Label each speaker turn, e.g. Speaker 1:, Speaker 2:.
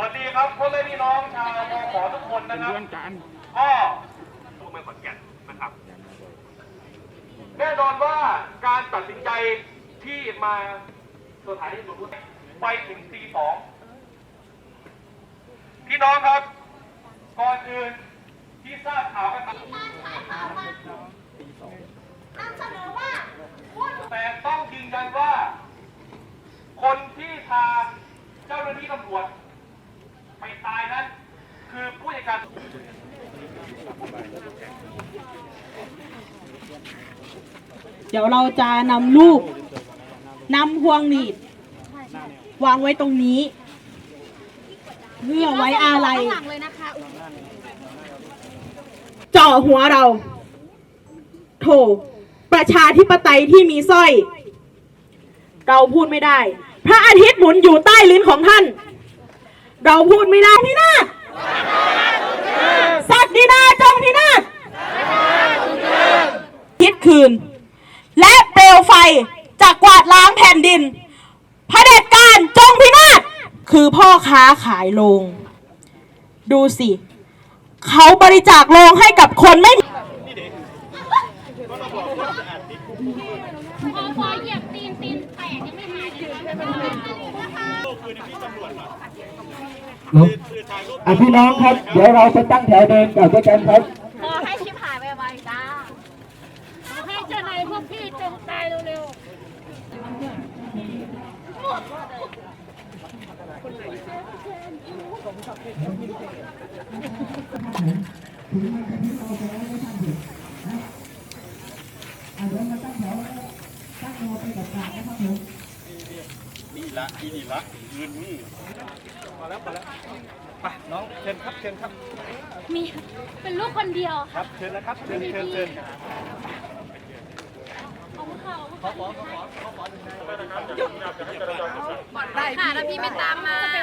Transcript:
Speaker 1: สวัสดีครับพ่อแม่พี่น้องชาวมขอทุกคนนะครับ
Speaker 2: เพื่อนกัน
Speaker 1: ก็ตัวเมืองขอนแก่นนะครับ แน่นอนว่าการตัดสินใจที่มาสถานีตำรวจไปถึงตีสองพี่น้องครับ ก่อนอื่นที่ทราบข่าวกัน
Speaker 3: การสายข่าวมานำเสนอว่าผู้ถูก
Speaker 1: แต่ต้องยืนยันว่า คนที่พาเจ้าหน้าที่ตำรวจ ไปตายนั้น คือผู้จัดการ
Speaker 4: เดี๋ยวเราจะนำรูปนำพวงหนีด วางไว้ตรงนี้ เพื่อไว้อาลัย
Speaker 3: หลังเลยนะคะ
Speaker 4: เจาะหัวเรา โถ ประชาธิปไตยที่มีสร้อย เราพูดไม่ได้ พระอาทิตย์หมุนอยู่ใต้ลิ้นของท่าน เราพูดไม่ได้พี่นาฏสัตว์ดีนาจงพินาศคิดคืน และเปลวไฟจากกวาดล้างแผ่นดินพระเผด็จการจงพินาศคือพ่อค้าขายโลงดูสิ เขาบริจาคโลงให้กับคนไม่มี
Speaker 3: พอพอเหยียบตีนตีนแตกยังไม่หายเลยนะคะ
Speaker 5: อะพี่น้องครับ เดี๋ยวเราไปตั้งแถวเดินก่อนด้วยกันครับ
Speaker 3: ขอให้ชิบหายไวๆจ้าขอให้เจ้านายพวกพี่จงตายเร็วๆ
Speaker 1: นี่ละอีนี่ละยืนนี่มาแล้วมาแล้วไปน้องเชิญครับเชิญครับ
Speaker 3: มีเป็นลูกคนเดียว
Speaker 1: ครับเชิญนะครับเชิญเชิญเชิญ
Speaker 3: ค่ะแล้วพี่ไม่ตามมา
Speaker 1: เ